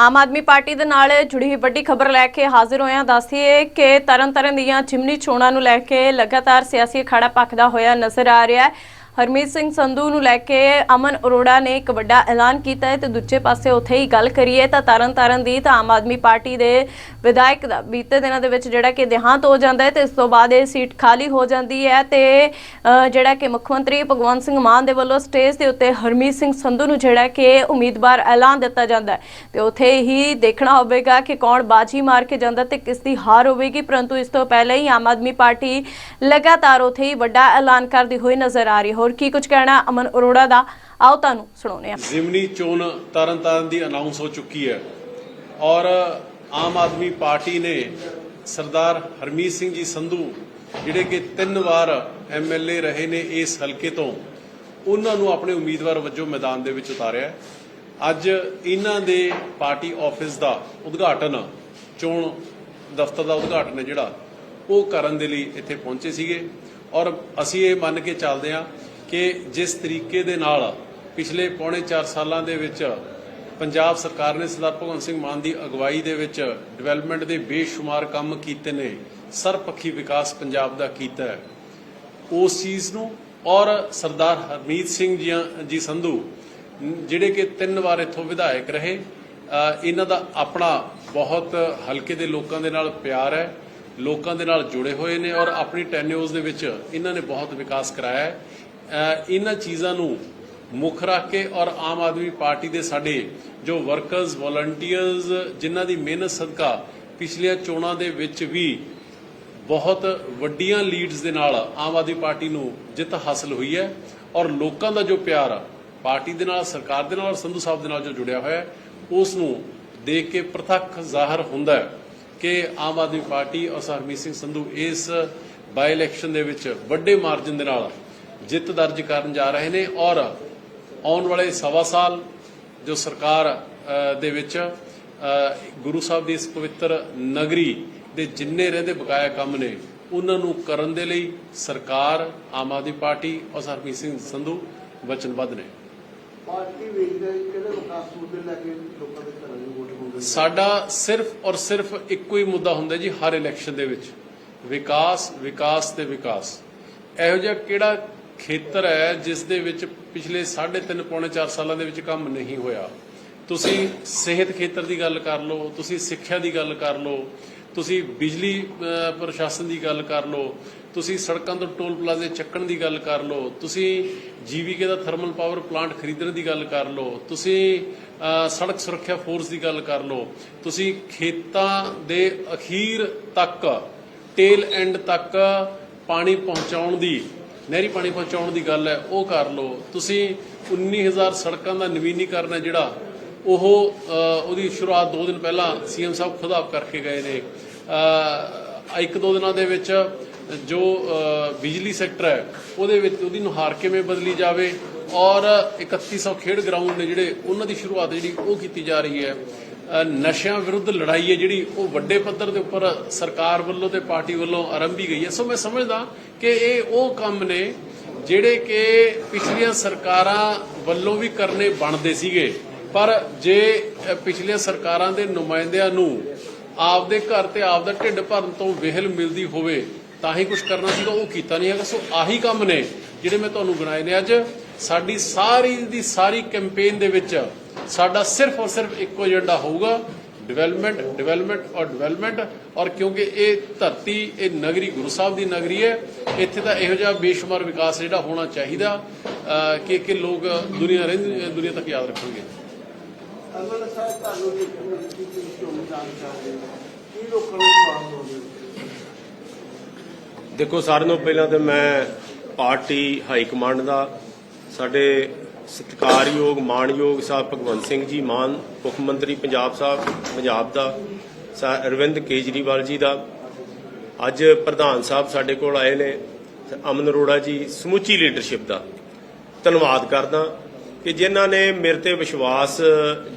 Aam Aadmi party ਦੇ ਨਾਲ ਜੁੜੀ ਹੋਈ ਵੱਡੀ ਖਬਰ ਲੈ ਕੇ ਹਾਜ਼ਰ ਹੋਇਆ ਹਾਂ ਦੱਸੀਏ ਕਿ ਤਰਨਤਾਰਨ ਦੀਆਂ ਚਿਮਨੀ ਚੋਣਾਂ ਨੂੰ ਲੈ ਕੇ ਲਗਾਤਾਰ ਸਿਆਸੀ ਅਖਾੜਾ ਪੱਕਦਾ ਹੋਇਆ ਨਜ਼ਰ ਆ ਰਿਹਾ ਹੈ। ਹਰਮੀਤ ਸਿੰਘ ਸੰਧੂ ਨੂੰ ਲੈ ਕੇ ਅਮਨ ਅਰੋੜਾ ਨੇ ਇੱਕ ਵੱਡਾ ਐਲਾਨ ਕੀਤਾ ਹੈ ਤੇ ਦੂਜੇ ਪਾਸੇ ਉੱਥੇ ਹੀ ਗੱਲ ਕਰੀਏ ਤਾਂ ਤਰਨ ਤਾਰਨ ਦੀ ਤਾਂ ਆਮ ਆਦਮੀ ਪਾਰਟੀ ਦੇ ਵਿਧਾਇਕ ਦਾ ਬੀਤੇ ਦਿਨਾਂ ਦੇ ਵਿੱਚ ਜਿਹੜਾ ਕਿ ਦੇਹਾਂਤ ਹੋ ਜਾਂਦਾ ਹੈ ਤੇ ਇਸ ਤੋਂ ਬਾਅਦ ਇਹ ਸੀਟ ਖਾਲੀ ਹੋ ਜਾਂਦੀ ਹੈ ਤੇ ਜਿਹੜਾ ਕਿ ਮੁੱਖ ਮੰਤਰੀ ਭਗਵੰਤ ਸਿੰਘ ਮਾਨ ਦੇ ਵੱਲੋਂ ਸਟੇਜ ਦੇ ਉੱਤੇ ਹਰਮੀਤ ਸਿੰਘ ਸੰਧੂ ਨੂੰ ਜਿਹੜਾ ਕਿ ਉਮੀਦਵਾਰ ਐਲਾਨ ਦਿੱਤਾ ਜਾਂਦਾ ਹੈ। ਤੇ ਉੱਥੇ ਹੀ ਦੇਖਣਾ ਹੋਵੇਗਾ ਕਿ ਕੌਣ ਬਾਜੀ ਮਾਰ ਕੇ ਜਾਂਦਾ ਤੇ ਕਿਸ ਦੀ ਹਾਰ ਹੋਵੇਗੀ, ਪਰੰਤੂ ਇਸ ਤੋਂ ਪਹਿਲਾਂ ਹੀ ਆਮ ਆਦਮੀ ਪਾਰਟੀ ਲਗਾਤਾਰ ਉੱਥੇ ਹੀ ਵੱਡਾ ਐਲਾਨ ਕਰਦੀ ਹੋਈ ਨਜ਼ਰ ਆ ਰਹੀ ਹੋ ਹੋਰ ਕੀ ਕੁਝ ਕਹਿਣਾ ਅਮਨ ਅਰੋੜਾ ਦਾ? ਆਓ ਤੁਹਾਨੂੰ ਸੁਣਾਉਂਦੇ ਹਾਂ। ਜ਼ਿਮਨੀ ਚੋਣ ਤਰਨਤਾਰਨ ਦੀ ਅਨਾਉਂਸ ਹੋ ਚੁੱਕੀ ਹੈ। ਔਰ ਆਮ ਆਦਮੀ ਪਾਰਟੀ ਨੇ ਸਰਦਾਰ ਹਰਮੀਤ ਸਿੰਘ ਜੀ ਸੰਧੂ, ਜਿਹੜੇ ਕਿ ਤਿੰਨ ਵਾਰ ਐਮਐਲਏ ਰਹੇ ਨੇ ਇਸ ਹਲਕੇ ਤੋਂ, ਉਹਨਾਂ ਨੂੰ ਆਪਣੇ ਉਮੀਦਵਾਰ ਵਜੋਂ ਮੈਦਾਨ ਦੇ ਵਿੱਚ ਉਤਾਰਿਆ ਅੱਜ ਇਹਨਾਂ ਦੇ ਪਾਰਟੀ ਆਫਿਸ ਦਾ ਉਦਘਾਟਨ, ਚੋਣ ਦਫ਼ਤਰ ਦਾ ਉਦਘਾਟਨ ਹੈ ਜਿਹੜਾ, ਉਹ ਕਰਨ ਦੇ ਲਈ ਇੱਥੇ ਪਹੁੰਚੇ ਸੀਗੇ। ਔਰ ਅਸੀਂ ਇਹ ਮੰਨ ਕੇ ਚੱਲਦੇ ਹਾਂ ਕਿ ਜਿਸ ਤਰੀਕੇ ਦੇ ਨਾਲ ਪਿਛਲੇ ਪੌਣੇ 4 ਸਾਲਾਂ ਦੇ ਵਿੱਚ ਪੰਜਾਬ ਸਰਕਾਰ ਨੇ ਸਰਦਾਰ ਭਗਵੰਤ ਸਿੰਘ ਮਾਨ ਦੀ ਅਗਵਾਈ ਦੇ ਵਿੱਚ ਡਿਵੈਲਪਮੈਂਟ ਦੇ ਬੇਸ਼ੁਮਾਰ ਕੰਮ ਕੀਤੇ ਨੇ ਸਰਪੱਖੀ ਵਿਕਾਸ ਪੰਜਾਬ ਦਾ ਕੀਤਾ ਹੈ। ਉਸ ਚੀਜ਼ ਨੂੰ ਔਰ ਸਰਦਾਰ ਹਰਮੀਤ ਸਿੰਘ ਜੀ ਜੀ ਸੰਧੂ ਜਿਹੜੇ ਕਿ ਤਿੰਨ ਵਾਰ ਇੱਥੋਂ ਵਿਧਾਇਕ ਰਹੇ ਅ, ਇਹਨਾਂ ਦਾ ਆਪਣਾ ਬਹੁਤ ਹਲਕੇ ਦੇ ਲੋਕਾਂ ਦੇ ਨਾਲ ਪਿਆਰ ਹੈ ਲੋਕਾਂ ਦੇ ਨਾਲ ਜੁੜੇ ਹੋਏ ਨੇ ਔਰ ਆਪਣੀ ਟੈਨਿਓਰਸ ਦੇ ਵਿੱਚ ਇਹਨਾਂ ਨੇ ਬਹੁਤ ਵਿਕਾਸ ਕਰਾਇਆ ਹੈ। ਇਹਨਾਂ ਚੀਜ਼ਾਂ ਨੂੰ ਮੁੱਖ ਰੱਖ ਕੇ ਔਰ ਆਮ ਆਦਮੀ ਪਾਰਟੀ ਦੇ ਸਾਡੇ ਜੋ ਵਰਕਰਸ ਵੋਲੰਟੀਅਰਸ ਜਿਨ੍ਹਾਂ ਦੀ ਮਿਹਨਤ ਸਦਕਾ ਪਿਛਲੀਆਂ ਚੋਣਾਂ ਦੇ ਵਿੱਚ ਵੀ ਬਹੁਤ ਵੱਡੀਆਂ ਲੀਡਸ ਦੇ ਨਾਲ ਆਮ ਆਦਮੀ ਪਾਰਟੀ ਨੂੰ ਜਿੱਤ ਹਾਸਲ ਹੋਈ ਹੈ ਔਰ ਲੋਕਾਂ ਦਾ ਜੋ ਪਿਆਰ ਆ, ਪਾਰਟੀ ਦੇ ਨਾਲ ਸਰਕਾਰ ਦੇ ਨਾਲ ਔਰ ਸੰਧੂ ਸਾਹਿਬ ਦੇ ਨਾਲ ਜੋ ਜੁੜਿਆ ਹੋਇਆ ਹੈ ਉਸ ਨੂੰ ਦੇਖ ਕੇ ਪ੍ਰਤੱਖ ਜ਼ਾਹਰ ਹੁੰਦਾ ਹੈ ਕਿ ਆਮ ਆਦਮੀ ਪਾਰਟੀ ਔਰ ਹਰਮੀਤ ਸਿੰਘ ਸੰਧੂ ਇਸ ਬਾਈ ਇਲੈਕਸ਼ਨ ਦੇ ਵਿੱਚ ਵੱਡੇ ਮਾਰਜਨ ਦੇ ਨਾਲ ਜਿੱਤ ਦਰਜ ਕਰਨ ਜਾ ਰਹੇ ਨੇ ਔਰ ਆਉਣ ਵਾਲੇ ਸਵਾ ਸਾਲ ਜੋ ਸਰਕਾਰ ਦੇ ਵਿੱਚ ਗੁਰੂ ਸਾਹਿਬ ਦੀ ਇਸ ਪਵਿੱਤਰ ਨਗਰੀ ਦੇ ਜਿੰਨੇ ਰਹਿੰਦੇ ਬਕਾਇਆ ਕੰਮ ਨੇ ਉਹਨਾਂ ਨੂੰ ਕਰਨ ਦੇ ਲਈ ਸਰਕਾਰ ਆਮ ਆਦਮੀ ਪਾਰਟੀ ਔਰ ਹਰਮੀਤ ਸਿੰਘ ਸੰਧੂ ਵਚਨਬੱਧ ਨੇ। ਪਾਰਟੀ ਵੇਖਦਾ ਹੈ ਕਿਹੜੇ ਵਿਕਾਸ ਮੁੱਦੇ ਲੈ ਕੇ ਲੋਕਾਂ ਦੇ ਘਰਾਂ ਨੂੰ ਵੋਟ ਮੰਗਦੇ ਸਾਡਾ ਸਿਰਫ ਔਰ ਸਿਰਫ ਇੱਕੋ ਹੀ ਮੁੱਦਾ ਹੁੰਦਾ ਜੀ ਹਰ ਇਲੈਕਸ਼ਨ ਦੇ ਵਿੱਚ। ਵਿਕਾਸ ਵਿਕਾਸ ਤੇ ਵਿਕਾਸ। ਇਹੋ ਜਿਹਾ ਕਿਹੜਾ ਖੇਤਰ ਹੈ ਜਿਸ ਦੇ ਵਿੱਚ ਪਿਛਲੇ 3.5 ਪੌਣੇ 4 ਸਾਲਾਂ ਦੇ ਵਿੱਚ ਕੰਮ ਨਹੀਂ ਹੋਇਆ। ਤੁਸੀਂ ਸਿਹਤ ਖੇਤਰ ਦੀ ਗੱਲ ਕਰ ਲਓ, ਤੁਸੀਂ ਸਿੱਖਿਆ ਦੀ ਗੱਲ ਕਰ ਲਓ, ਤੁਸੀਂ ਬਿਜਲੀ ਪ੍ਰਸ਼ਾਸਨ ਦੀ ਗੱਲ ਕਰ ਲਓ, ਤੁਸੀਂ ਸੜਕਾਂ ਤੋਂ ਟੋਲ ਪਲਾਜ਼ੇ ਚੱਕਣ ਦੀ ਗੱਲ ਕਰ ਲਓ, ਤੁਸੀਂ ਜੀਵੀਕੇ ਦਾ ਥਰਮਲ ਪਾਵਰ ਪਲਾਂਟ ਖਰੀਦਣ ਦੀ ਗੱਲ ਕਰ ਲਓ, ਤੁਸੀਂ ਸੜਕ ਸੁਰੱਖਿਆ ਫੋਰਸ ਦੀ ਗੱਲ ਕਰ ਲਓ, ਤੁਸੀਂ ਖੇਤਾਂ ਦੇ ਅਖੀਰ ਤੱਕ, ਟੇਲ ਐਂਡ ਤੱਕ ਪਾਣੀ ਪਹੁੰਚਾਉਣ ਦੀ ਨਹਿਰੀ ਪਾਣੀ ਪਹੁੰਚਾਉਣ ਦੀ ਗੱਲ ਹੈ ਉਹ ਕਰ ਲਓ। ਤੁਸੀਂ 19000 ਸੜਕਾਂ ਦਾ ਨਵੀਨੀਕਰਨ ਹੈ ਜਿਹੜਾ ਉਹ ਉਹਦੀ ਸ਼ੁਰੂਆਤ 2 ਦਿਨ ਪਹਿਲਾਂ ਸੀਐਮ ਸਾਹਿਬ ਖੁਦ ਆਪ ਕਰਕੇ ਗਏ ਨੇ। ਅ, ਇੱਕ ਦੋ ਦਿਨਾਂ ਦੇ ਵਿੱਚ ਜੋ ਬਿਜਲੀ ਸੈਕਟਰ ਹੈ ਉਹਦੇ ਵਿੱਚ ਉਹਦੀ ਨੁਹਾਰ ਕਿਵੇਂ ਬਦਲੀ ਜਾਵੇ ਔਰ 3100 ਖੇਡ ਗਰਾਊਂਡ ਨੇ ਜਿਹੜੇ ਉਹਨਾਂ ਦੀ ਸ਼ੁਰੂਆਤ ਜਿਹੜੀ ਉਹ ਕੀਤੀ ਜਾ ਰਹੀ ਹੈ। ਨਸ਼ਿਆਂ ਵਿਰੁੱਧ ਲੜਾਈ ਹੈ ਜਿਹੜੀ ਉਹ ਵੱਡੇ ਪੱਧਰ ਦੇ ਉੱਪਰ ਸਰਕਾਰ ਵੱਲੋਂ ਤੇ ਪਾਰਟੀ ਵੱਲੋਂ ਆਰੰਭੀ ਗਈ ਹੈ। ਸੋ ਮੈਂ ਸਮਝਦਾ ਕਿ ਇਹ ਉਹ ਕੰਮ ਨੇ ਜਿਹੜੇ ਕਿ ਪਿਛਲੀਆਂ ਸਰਕਾਰਾਂ ਵੱਲੋਂ ਵੀ ਕਰਨੇ ਬਣਦੇ ਸੀਗੇ। ਪਰ ਜੇ ਪਿਛਲੀਆਂ ਸਰਕਾਰਾਂ ਦੇ ਨੁਮਾਇੰਦਿਆਂ ਨੂੰ ਆਪਦੇ ਘਰ ਤੇ ਆਪਦਾ ਢਿੱਡ ਭਰਨ ਤੋਂ ਵਿਹਲ ਮਿਲਦੀ ਹੋਵੇ, ਤਾਂ ਹੀ ਕੁਝ ਕਰਨਾ ਸੀਗਾ, ਉਹ ਕੀਤਾ ਨਹੀਂ ਹੈਗਾ। ਸੋ ਆਹੀ ਕੰਮ ਨੇ ਜਿਹੜੇ ਮੈਂ ਤੁਹਾਨੂੰ ਗਿਣਾਏ ਨੇ ਅੱਜ। ਸਾਡੀ ਸਾਰੀ ਦੀ ਸਾਰੀ ਕੈਂਪੇਨ ਦੇ ਵਿੱਚ ਸਾਡਾ ਸਿਰਫ ਔਰ ਸਿਰਫ ਇੱਕੋ ਏਜੰਡਾ ਹੋਊਗਾ, ਡਿਵੈਲਪਮੈਂਟ ਡਿਵੈਲਪਮੈਂਟ ਔਰ ਡਿਵੈਲਪਮੈਂਟ। ਔਰ ਕਿਉਂਕਿ ਇਹ ਧਰਤੀ, ਇਹ ਨਗਰੀ ਗੁਰੂ ਸਾਹਿਬ ਦੀ ਨਗਰੀ ਹੈ ਇੱਥੇ ਤਾਂ ਇਹੋ ਜਿਹਾ ਬੇਸ਼ੁਮਾਰ ਵਿਕਾਸ ਜਿਹੜਾ ਹੋਣਾ ਚਾਹੀਦਾ ਕਿ ਕਿ ਲੋਕ ਦੁਨੀਆ ਰਹਿੰਦੀ ਦੁਨੀਆ ਤੱਕ ਯਾਦ ਰੱਖਣਗੇ। ਅਮਨ ਸਾਹਿਬ ਤੁਹਾਨੂੰ ਕੀ ਕੀ ਚੋਣ ਜਾਣ ਚਾਹਦੇ ਹੋ? ਕੀ ਲੋਕਾਂ ਨੂੰ ਦੇਖੋ ਸਾਰਿਆਂ ਤੋਂ ਪਹਿਲਾਂ ਤੇ ਮੈਂ ਪਾਰਟੀ ਹਾਈ ਕਮਾਂਡ ਦਾ ਸਾਡੇ ਸਤਿਕਾਰਯੋਗ ਮਾਣਯੋਗ ਸਾਹਿਬ ਭਗਵੰਤ ਸਿੰਘ ਜੀ ਮਾਨ ਮੁੱਖ ਮੰਤਰੀ ਪੰਜਾਬ ਸਾਹਿਬ ਪੰਜਾਬ ਦਾ ਅਰਵਿੰਦ ਕੇਜਰੀਵਾਲ ਜੀ ਦਾ। ਅੱਜ ਪ੍ਰਧਾਨ ਸਾਹਿਬ ਸਾਡੇ ਕੋਲ ਆਏ ਨੇ। ਅਮਨ ਅਰੋੜਾ ਜੀ ਸਮੁੱਚੀ ਲੀਡਰਸ਼ਿਪ ਦਾ ਧੰਨਵਾਦ ਕਰਦਾ ਕਿ ਜਿਨ੍ਹਾਂ ਨੇ ਮੇਰੇ ਤੇ ਵਿਸ਼ਵਾਸ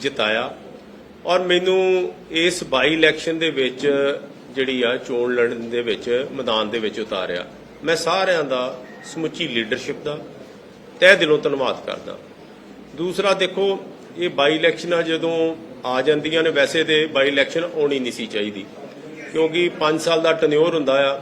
ਜਿਤਾਇਆ ਔਰ ਮੈਨੂੰ ਇਸ ਬਾਈ ਇਲੈਕਸ਼ਨ ਦੇ ਵਿੱਚ ਜਿਹੜੀ ਆ ਚੋਣ ਲੜਨ ਦੇ ਵਿੱਚ, ਮੈਦਾਨ ਦੇ ਵਿੱਚ ਉਤਾਰਿਆ। ਮੈਂ ਸਾਰਿਆਂ ਦਾ ਸਮੁੱਚੀ ਲੀਡਰਸ਼ਿਪ ਦਾ ਤਹਿ ਦਿਲੋਂ ਧੰਨਵਾਦ ਕਰਦਾ। ਦੂਸਰਾ ਦੇਖੋ, ਇਹ ਬਾਈ ਇਲੈਕਸ਼ਨਾਂ ਜਦੋਂ ਆ ਜਾਂਦੀਆਂ ਨੇ, ਵੈਸੇ ਤੇ ਬਾਈ ਇਲੈਕਸ਼ਨ ਆਉਣੀ ਨਹੀਂ ਸੀ ਚਾਹੀਦੀ। ਕਿਉਂਕਿ 5 ਸਾਲ ਦਾ ਟਨਿਓਰ ਹੁੰਦਾ ਆ